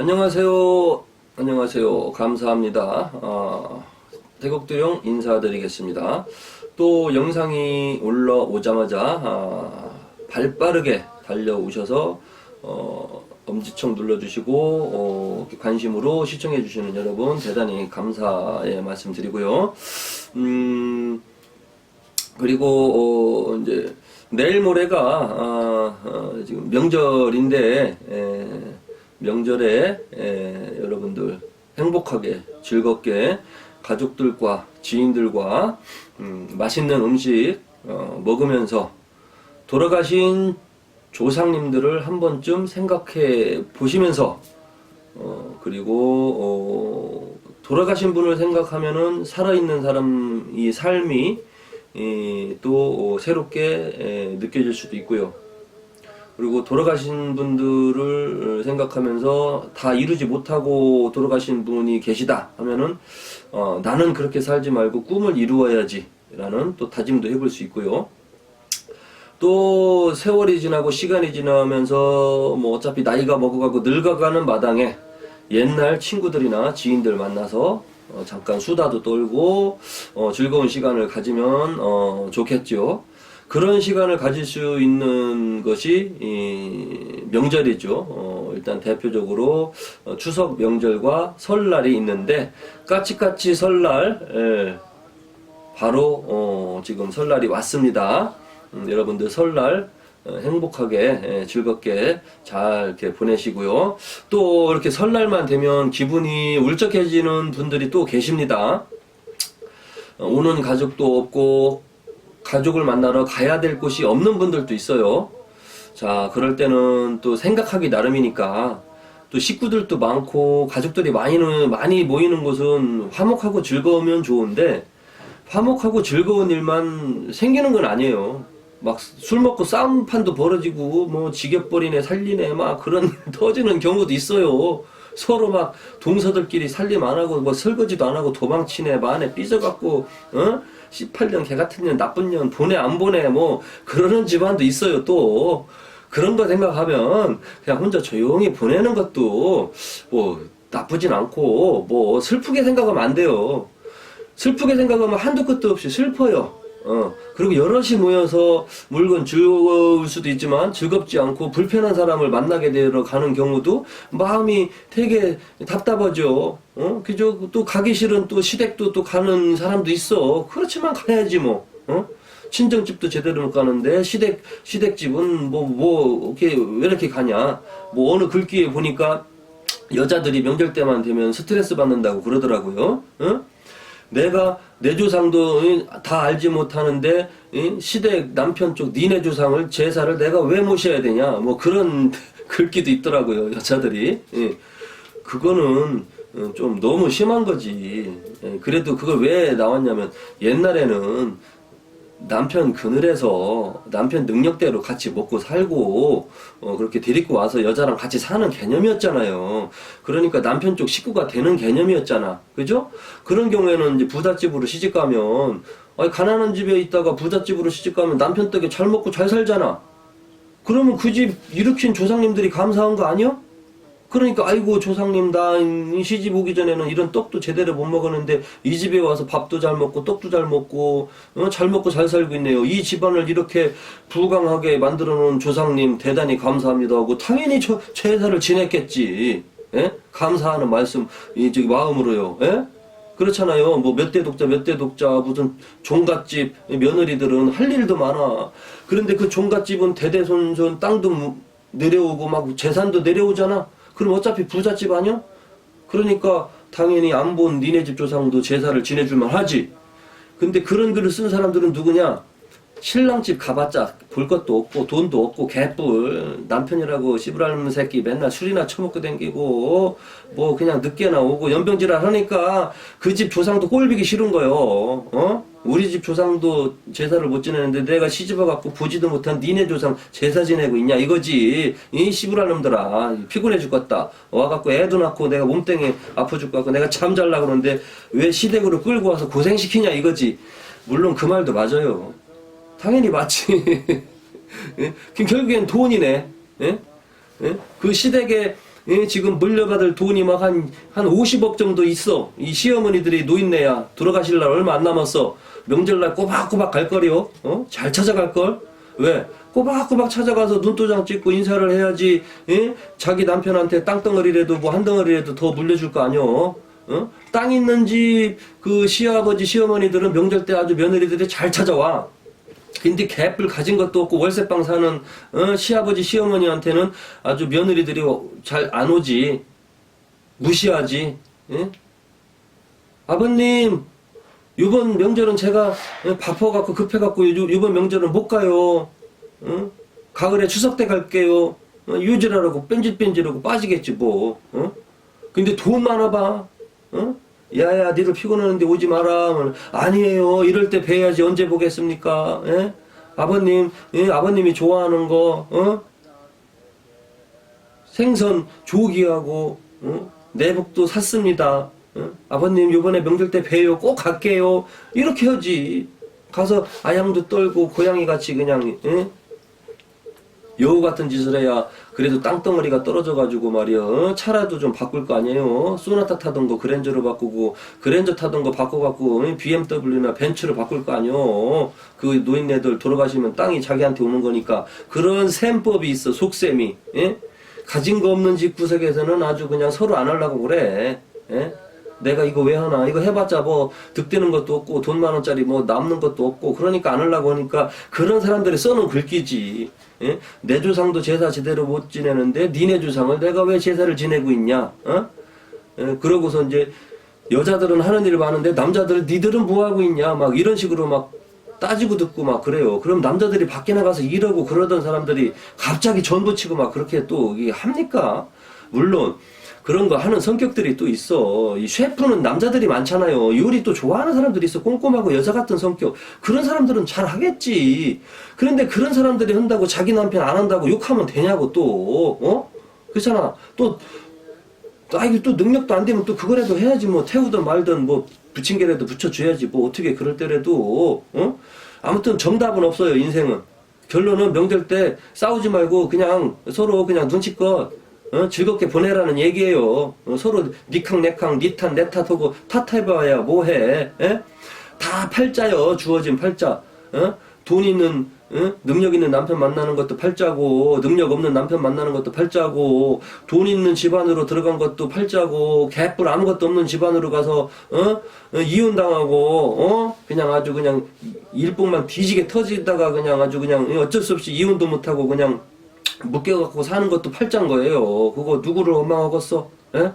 안녕하세요. 안녕하세요. 감사합니다. 아, 태국도령 인사드리겠습니다. 또 영상이 올라오자마자 아, 발빠르게 달려오셔서 어, 엄지척 눌러주시고 어, 관심으로 시청해주시는 여러분 대단히 감사의 말씀드리고요. 음, 그리고 어, 이제 내일 모레가 아, 어, 지금 명절인데 에, 명절에 에, 여러분들 행복하게 즐겁게 가족들과 지인들과 음, 맛있는 음식 어, 먹으면서 돌아가신 조상님들을 한 번쯤 생각해 보시면서 어, 그리고 어, 돌아가신 분을 생각하면은 살아있는 사람 이 삶이 이, 또 어, 새롭게 에, 느껴질 수도 있고요. 그리고 돌아가신 분들을 생각하면서 다 이루지 못하고 돌아가신 분이 계시다 하면은 어, 나는 그렇게 살지 말고 꿈을 이루어야지라는 또 다짐도 해볼 수 있고요. 또 세월이 지나고 시간이 지나면서 뭐 어차피 나이가 먹어가고 늙어가는 마당에 옛날 친구들이나 지인들 만나서 어, 잠깐 수다도 떨고 어, 즐거운 시간을 가지면 어, 좋겠죠. 그런 시간을 가질 수 있는 것이 이 명절이죠. 어, 일단 대표적으로 어, 추석 명절과 설날이 있는데 까치까치 설날 예, 바로 어, 지금 설날이 왔습니다. 음, 여러분들 설날 어, 행복하게 예, 즐겁게 잘 이렇게 보내시고요. 또 이렇게 설날만 되면 기분이 울적해지는 분들이 또 계십니다. 어, 오는 가족도 없고 가족을 만나러 가야 될 곳이 없는 분들도 있어요. 자, 그럴 때는 또 생각하기 나름이니까 또 식구들도 많고 가족들이 많이, 많이 모이는 곳은 화목하고 즐거우면 좋은데 화목하고 즐거운 일만 생기는 건 아니에요. 막 술 먹고 싸움판도 벌어지고 뭐 지겹버리네 살리네 막 그런 일 터지는 경우도 있어요. 서로 막 동서들끼리 살림 안 하고 뭐 설거지도 안 하고 도망치네 만에 삐져갖고 어? 18년 개 같은 년 나쁜 년 보내 안 보내 뭐 그러는 집안도 있어요 또 그런 거 생각하면 그냥 혼자 조용히 보내는 것도 뭐 나쁘진 않고 뭐 슬프게 생각하면 안 돼요. 슬프게 생각하면 한도 끝도 없이 슬퍼요. 어, 그리고 여럿이 모여서 물건 즐거울 수도 있지만 즐겁지 않고 불편한 사람을 만나게 되러 가는 경우도 마음이 되게 답답하죠. 어, 그죠? 또 가기 싫은 또 시댁도 또 가는 사람도 있어. 그렇지만 가야지 뭐. 어? 친정집도 제대로 못 가는데 시댁 시댁집은 뭐뭐 이렇게 왜 이렇게 가냐? 뭐 어느 글귀에 보니까 여자들이 명절 때만 되면 스트레스 받는다고 그러더라고요. 어? 내가 내 조상도 응, 다 알지 못하는데 응, 시댁 남편 쪽 니네 조상을 제사를 내가 왜 모셔야 되냐? 뭐 그런 글귀도 있더라고요 여자들이. 예. 그거는 어, 좀 너무 심한 거지. 예, 그래도 그걸 왜 나왔냐면 옛날에는 남편 그늘에서 남편 능력대로 같이 먹고 살고 어, 그렇게 데리고 와서 여자랑 같이 사는 개념이었잖아요. 그러니까 남편 쪽 식구가 되는 개념이었잖아. 그죠? 그런 경우에는 이제 부잣집으로 시집 가면 아니 가난한 집에 있다가 부잣집으로 시집 가면 남편 덕에 잘 먹고 잘 살잖아. 그러면 그 집 일으킨 조상님들이 감사한 거 아니야? 그러니까 아이고 조상님 나 시집 오기 전에는 이런 떡도 제대로 못 먹었는데 이 집에 와서 밥도 잘 먹고 떡도 잘 먹고 어, 잘 먹고 잘 살고 있네요. 이 집안을 이렇게 부강하게 만들어 놓은 조상님 대단히 감사합니다 하고 당연히 저 제사를 지냈겠지. 예? 감사하는 말씀 이 저기 마음으로요. 예? 그렇잖아요. 뭐 몇 대 독자 몇 대 독자 무슨 종갓집 며느리들은 할 일도 많아. 그런데 그 종갓집은 대대손손 땅도 무- 내려오고 막 재산도 내려오잖아. 그럼 어차피 부잣집 아니야? 그러니까 당연히 안 본 니네 집 조상도 제사를 지내줄만 하지. 근데 그런 글을 쓴 사람들은 누구냐? 신랑 집 가봤자 볼 것도 없고 돈도 없고 개뿔 남편이라고 씨부랄 새끼 맨날 술이나 처먹고 댕기고 뭐 그냥 늦게 나 오고 연병질을 하니까 그 집 조상도 꼴비기 싫은 거요. 어? 우리 집 조상도 제사를 못 지내는데 내가 시집와 갖고 보지도 못한 니네 조상 제사 지내고 있냐 이거지. 이 씨부랄 놈들아 피곤해 죽겠다. 와갖고 애도 낳고 내가 몸땡이 아파 죽겠고 내가 잠잘라 그러는데 왜 시댁으로 끌고 와서 고생시키냐 이거지. 물론 그 말도 맞아요. 당연히 맞지. 예? 결국엔 돈이네. 예? 예? 그 시댁에 예, 지금 물려받을 돈이 막 한, 한 50억 정도 있어. 이 시어머니들이 노인네야. 돌아가실 날 얼마 안 남았어. 명절날 꼬박꼬박 갈 거리요. 어? 잘 찾아갈 걸? 왜? 꼬박꼬박 찾아가서 눈도장 찍고 인사를 해야지. 예? 자기 남편한테 땅덩어리라도 뭐 한 덩어리라도 더 물려줄 거 아니요. 어? 땅 있는 집그 시아버지 시어머니들은 명절 때 아주 며느리들이 잘 찾아와. 근데 개뿔 가진 것도 없고 월세방 사는 어, 시아버지 시어머니한테는 아주 며느리들이 잘 안 오지 무시하지 예? 아버님 이번 명절은 제가 예, 바빠갖고 급해갖고 이번 명절은 못 가요 어? 가을에 추석 때 갈게요 어, 유지라고 뺀질뺀질하고 빠지겠지 뭐 어? 근데 돈 많아봐 어? 야야 니들 피곤하는데 오지 마라 아니에요 이럴 때 뵈야지 언제 보겠습니까 예? 아버님 예? 아버님이 좋아하는 거 어? 생선 조기하고 어? 내복도 샀습니다 어? 아버님 요번에 명절 때 뵈요 꼭 갈게요 이렇게 하지 가서 아양도 떨고 고양이 같이 그냥 예? 여우 같은 짓을 해야 그래도 땅덩어리가 떨어져가지고 말이야 어? 차라도 좀 바꿀 거 아니에요 소나타 타던 거 그랜저로 바꾸고 그랜저 타던 거 바꿔갖고 어? BMW나 벤츠로 바꿀 거 아니요 그 노인네들 돌아가시면 땅이 자기한테 오는 거니까 그런 셈법이 있어 속셈이 예? 가진 거 없는 집 구석에서는 아주 그냥 서로 안 하려고 그래 예? 내가 이거 왜 하나 이거 해봤자 뭐 득되는 것도 없고 돈 만 원짜리 뭐 남는 것도 없고 그러니까 안 하려고 하니까 그런 사람들이 써놓은 글귀지 예? 내 조상도 제사 제대로 못 지내는데 니네 조상을 내가 왜 제사를 지내고 있냐 어? 예, 그러고서 이제 여자들은 하는 일 많은데 남자들은 니들은 뭐 하고 있냐 막 이런 식으로 막 따지고 듣고 막 그래요. 그럼 남자들이 밖에 나가서 일하고 그러던 사람들이 갑자기 전부 치고 막 그렇게 또 이게 합니까? 물론 그런 거 하는 성격들이 또 있어. 이 셰프는 남자들이 많잖아요. 요리 또 좋아하는 사람들이 있어. 꼼꼼하고 여자 같은 성격. 그런 사람들은 잘 하겠지. 그런데 그런 사람들이 한다고 자기 남편 안 한다고 욕하면 되냐고 또. 어? 그렇잖아. 또 아, 이게 또 능력도 안 되면 또 그거라도 해야지 뭐 태우든 말든 뭐 부침개라도 붙여줘야지 뭐 어떻게 그럴 때라도 어? 아무튼 정답은 없어요 인생은 결론은 명절 때 싸우지 말고 그냥 서로 그냥 눈치껏 어? 즐겁게 보내라는 얘기예요 어, 서로 니캉 내캉 니탄 내탓 하고 탓해봐야 뭐해 에? 다 팔자요 주어진 팔자 어? 돈 있는 어? 능력 있는 남편 만나는 것도 팔자고 능력 없는 남편 만나는 것도 팔자고 돈 있는 집안으로 들어간 것도 팔자고 개뿔 아무것도 없는 집안으로 가서 어? 어, 이혼 당하고 어? 그냥 아주 그냥 일복만 뒤지게 터지다가 그냥 아주 그냥 어쩔 수 없이 이혼도 못하고 그냥 묶여갖고 사는 것도 팔자인 거예요. 그거 누구를 원망하겠어? 예?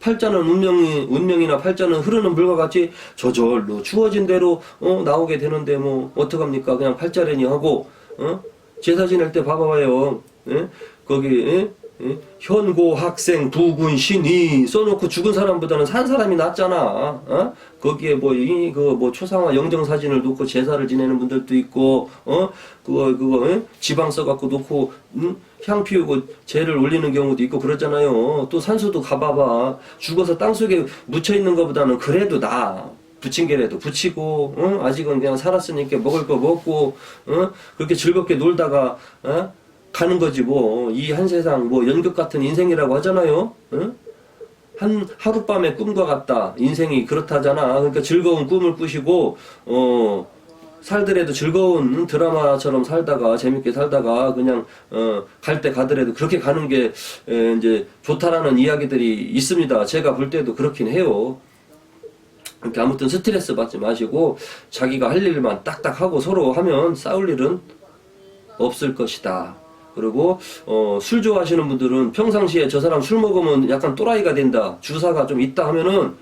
팔자는 운명이 운명이나 팔자는 흐르는 물과 같이 저절로 주어진 대로 어, 나오게 되는데 뭐 어떡합니까? 그냥 팔자래니 하고 어? 제사 지낼 때 봐봐요. 예? 거기 예? 예? 현고 학생 부군 신이 써놓고 죽은 사람보다는 산 사람이 낫잖아. 어? 거기에 뭐이그뭐 초상화 영정 사진을 놓고 제사를 지내는 분들도 있고 어 그거 그거 예? 지방 써갖고 놓고 음? 향 피우고 재를 올리는 경우도 있고 그러잖아요. 또 산소도 가봐봐. 죽어서 땅 속에 묻혀 있는 것보다는 그래도 나. 부침개라도 붙이고 어? 아직은 그냥 살았으니까 먹을 거 먹고 어? 그렇게 즐겁게 놀다가 어? 가는 거지 뭐 이 한 세상 뭐 연극 같은 인생이라고 하잖아요. 어? 한 하룻밤의 꿈과 같다. 인생이 그렇다잖아. 그러니까 즐거운 꿈을 꾸시고 어 살더라도 즐거운 드라마처럼 살다가 재밌게 살다가 그냥 어 갈 때 가더라도 그렇게 가는 게 에, 이제 좋다라는 이야기들이 있습니다. 제가 볼 때도 그렇긴 해요. 이렇게 아무튼 스트레스 받지 마시고 자기가 할 일만 딱딱 하고 서로 하면 싸울 일은 없을 것이다. 그리고 어, 술 좋아하시는 분들은 평상시에 저 사람 술 먹으면 약간 또라이가 된다. 주사가 좀 있다 하면은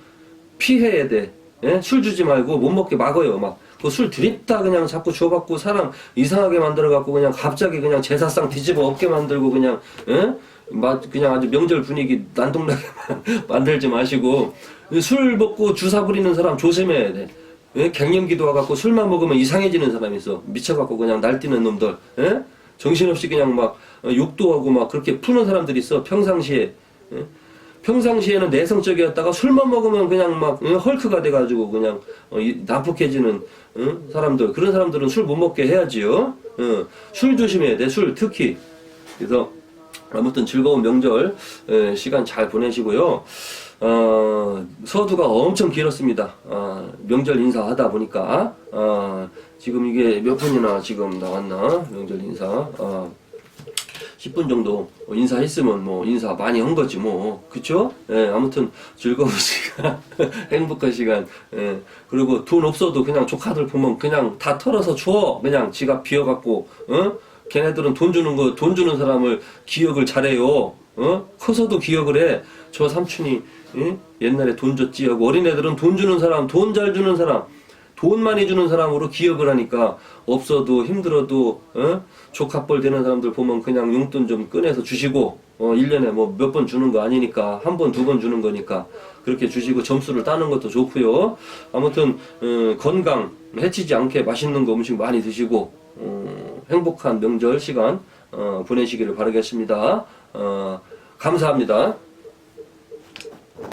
피해야 돼. 예? 술 주지 말고 못 먹게 막어요. 막 그술 드립다 그냥 자꾸 줘갖고 사람 이상하게 만들어갖고 그냥 갑자기 그냥 제사상 뒤집어 엎게 만들고 그냥 예? 막 그냥 아주 명절 분위기 난동나게 만들지 마시고 술 먹고 주사 부리는 사람 조심해야 돼. 예? 갱년기도 와갖고 술만 먹으면 이상해지는 사람이 있어. 미쳐갖고 그냥 날뛰는 놈들. 예? 정신없이 그냥 막 어, 욕도 하고 막 그렇게 푸는 사람들이 있어. 평상시에. 예? 평상시에는 내성적이었다가 술만 먹으면 그냥 막 어, 헐크가 돼가지고 그냥 어, 어? 사람들. 그런 사람들은 술 못 먹게 해야지요. 어, 술 조심해야 돼. 술 특히. 그래서 아무튼 즐거운 명절 에, 시간 잘 보내시고요. 어, 서두가 엄청 길었습니다. 어, 명절 인사하다 보니까 어, 지금 이게 몇 분이나 지금 나왔나 명절 인사 어, 10분 정도 인사했으면 뭐 인사 많이 한 거지 뭐 그쵸? 예, 아무튼 즐거운 시간 행복한 시간 예, 그리고 돈 없어도 그냥 조카들 보면 그냥 다 털어서 줘 그냥 지갑 비워갖고 어? 걔네들은 돈 주는 거 돈 주는 사람을 기억을 잘해요 어? 커서도 기억을 해 저 삼촌이 예? 옛날에 돈 줬지 하고 어린애들은 돈 주는 사람 돈 잘 주는 사람 돈 많이 주는 사람으로 기억을 하니까 없어도 힘들어도 어? 조카뻘 되는 사람들 보면 그냥 용돈 좀 꺼내서 주시고 어 1년에 뭐 몇 번 주는 거 아니니까 한 번 두 번 주는 거니까 그렇게 주시고 점수를 따는 것도 좋고요. 아무튼 어, 건강 해치지 않게 맛있는 거 음식 많이 드시고 어, 행복한 명절 시간 어, 보내시기를 바라겠습니다. 어, 감사합니다.